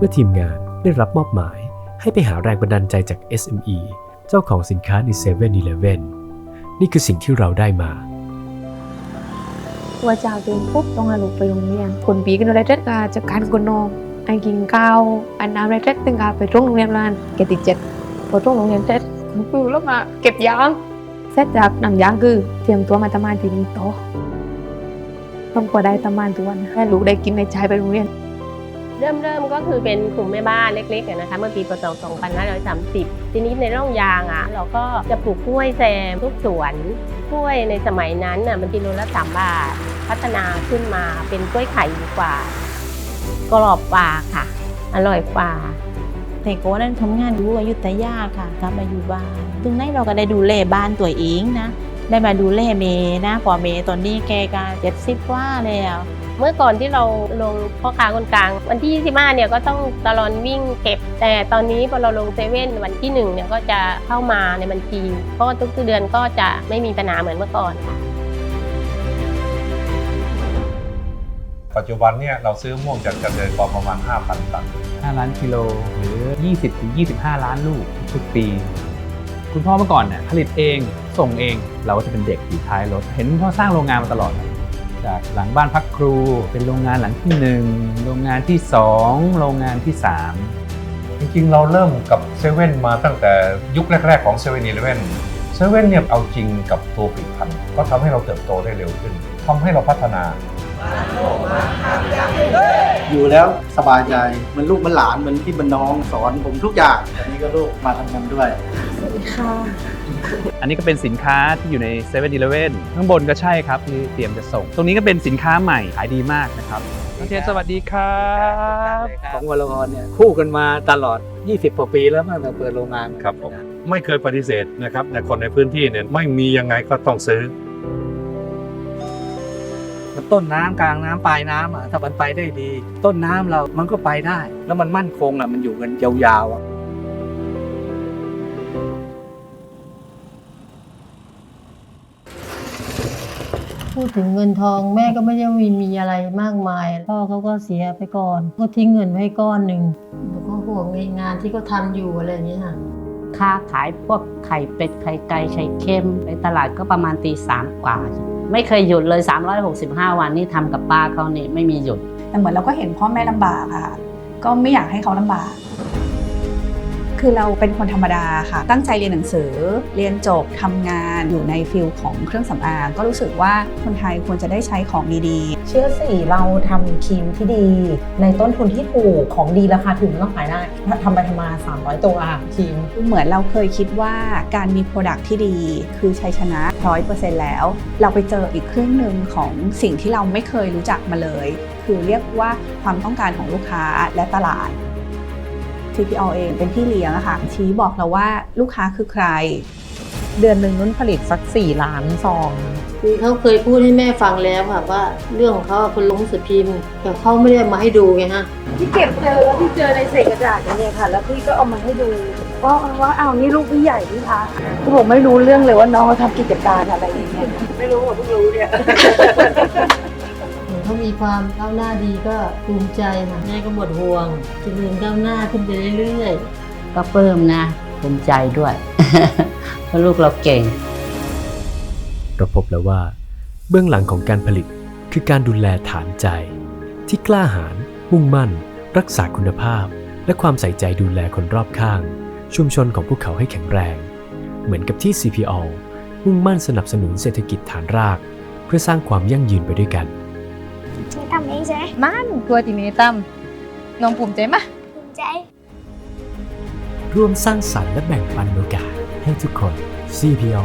เมื่อทีมงานได้รับมอบหมายให้ไปหาแรงบันดาลใจจาก SME เจ้าของสินค้าใน7 e เ e ่ e อนี่คือสิ่งที่เราได้มา ว่าจ้าตื่นปุ๊บต้องอาลูกไปโรงเรียนคนปีกันอะไรเร็ดกาจากการกนนองไอ้กินข้าวอันน้ำอะไรเร็ดตึงกาไปตรงโรงเรียนร้านเกติดเจ็ดพอตรงโรงเรียนเสร็จคือแล้วมาเก็บยางเสร็จจากหนังยางคือเตรียมตัวมาทำงานทีนี่ต่อต้องกว่าได้ทำงานทุกวันให้ลูกได้กินในใจไปโรงเรียน เริ่มเริ่มก็คือเป็นกลุ่มแม่บ้านเล็กๆนะคะเมื่อปีพศ 2530 ทีนี้ในร่องยางอะเราก็จะปลูกกล้วยแซมทุกสวนกล้วยในสมัยนั้นน่ะมันกิโลละสามบาท พัฒนาขึ้นมาเป็นกล้วยไข่ดีกว่า กรอบกว่าค่ะ อร่อยกว่าแต่ก็นั้นทำงานอยู่อยุธยาค่ะกลับมาอยู่บ้านถึงนั้นเราก็ได้ดูแลบ้านตัวเองนะได้มาดูแลเมนะพอเมย์ตอนนี้แกก็เจ็ดสิบกว่าแล้ว เมื่อก่อนที่เราลงพ่อค้าคนกลาง วันที่ 25 เนี่ยก็ต้องตลอนวิ่งเก็บ แต่ตอนนี้พอเราลงเซเว่นวันที่ 1 เนี่ยก็จะเข้ามาในบัญชี เพราะว่าทุกๆเดือนก็จะไม่มีปัญหาเหมือนเมื่อก่อนค่ะปัจจุบันเนี่ยเราซื้อม่วงจากเกษตรกรประมาณ 5,000 ตัน 5 ล้านกิโลหรือ 20ถึง25 ล้านลูกทุกปี คุณพ่อเมื่อก่อนเนี่ยผลิตเองส่งเองเราก็จะเป็นเด็กอยู่ท้ายรถ เห็นคุณพ่อสร้างโรงงานมาตลอด จากหลังบ้านพักครู เป็นโรงงานหลังที่ 1 โรงงานที่ 2 โรงงานที่ 3 จริงๆ เราเริ่มกับเซเว่นมาตั้งแต่ยุคแรก ๆ ของเซเว่นอีเลฟเว่นเซเว่นเนี่ยเอาจริงกับตัวผลิตภัณฑ์ก็ทำให้เราเติบโตได้เร็วขึ้นทำให้เราพัฒนาอยู่แล้วสบายใจเหมันลูกเหมันหลานเหมันพี่เหมันน้องสอนผมทุกอย่างอันนี้ก็ลูกมาทำงานด้วย อันนี้ก็เป็นสินค้าที่อยู่ใน7 e เ e ่ e อข้างบนก็ใช่ครับที่เตรียมจะส่ง ตรงนี้ก็เป็นสินค้าใหม่ขายดีมากนะครับน้องเทียนสวัสดีครับของวรกรเนี่ยคู่กันมาตลอด 20กว่าปีแล้วตั้งแต่เปิดโรงงานครับผมไม่เคยปฏิเสธนะครับในคนในพื้นที่เนี่ยไม่มียังไงก็ต้องซื้อมันต้นน้ำกลางน้ำปลายน้ำอะถ้ามันไปได้ดี ต้นน้ำเรามันก็ไปได้ แล้วมันมั่นคงอะมันอยู่กันยาวๆอะ พูดถึงเงินทอง แม่ก็ไม่ได้มีมีอะไรมากมาย พ่อเขาก็เสียไปก่อน ก็ทิ้งเงินไว้ให้ก้อนหนึ่งแล้วก็ห่วงในงานที่เขาทำอยู่อะไรอย่างเงี้ยค่ะค้าขายพวกไข่เป็ดไข่ไก่ไข่เค็มไปตลาดก็ประมาณตีสามกว่า ไม่เคยหยุดเลย 365 วันนี่ทำกับป้าเขานี่ไม่มีหยุดแต่เหมือนเราก็เห็นพ่อแม่ลำบากอะค่ะ ก็ไม่อยากให้เขาลำบาก คือเราเป็นคนธรรมดาค่ะ ตั้งใจเรียนหนังสือ เรียนจบทำงานอยู่ในฟิลของเครื่องสำอางก็รู้สึกว่าคนไทยควรจะได้ใช้ของดีเชื่อสิเราทำครีมที่ดี ในต้นทุนที่ถูกของดีราคาถึงต้องขายได้ทำไปทำมา 300 ตัวอะครีมๆเหมือนเราเคยคิดว่าการมีโปรดักที่ดีคือชัยชนะร้อยเปอร์เซ็นต์แล้ว เราไปเจออีกครึ่งหนึ่งของสิ่งที่เราไม่เคยรู้จักมาเลย คือเรียกว่าความต้องการของลูกค้าและตลาด TPO เองเป็นพี่เลี้ยงอะค่ะชี้บอกเราว่าลูกค้าคือใคร เดือนหนึ่งนุ่นผลิตสัก 4 ล้านซอง คือเขาเคยพูดให้แม่ฟังแล้วค่ะว่าเรื่องของเขาคนลงสือพิมพ์ แต่เขาไม่ได้มาให้ดูไงฮะที่เก็บเจอแล้วที่เจอในเศษกระดาษเนี่ยค่ะ แล้วพี่ก็เอามาให้ดูว่าว่าอ้าวนี่ลูกพี่ใหญ่พี่คะคือผมไม่รู้เรื่องเลยว่าน้องเขาทำกิจการอะไรอย่างเงี้ยไม่รู้หมดเพิ่งรู้เนี่ย เห็นเขามีความก้าวหน้าดีก็ภูมิใจค่ะแม่ก็หมดห่วงเจะเริญก้าวหน้าขึ้นไปเรื่อยๆก็เพิ่มนะภูมิใจด้วย เพราะลูกเราเก่ง เราพบแล้วว่า เบื้องหลังของการผลิตคือการดูแลฐานใจ ที่กล้าหาญมุ่งมั่น รักษาคุณภาพ และความใส่ใจดูแลคนรอบข้าง ชุมชนของพวกเขาให้แข็งแรง เหมือนกับที่ CPO มุ่งมั่นสนับสนุนเศรษฐกิจฐานราก เพื่อสร้างความยั่งยืนไปด้วยกัน ทำเองใช่ไหมมันตัวจีเมตั้มน้องภูมิใจมะภูมิใจ ร่วมสร้างสรรค์และแบ่งปันโอกาสให้ทุกคน CPO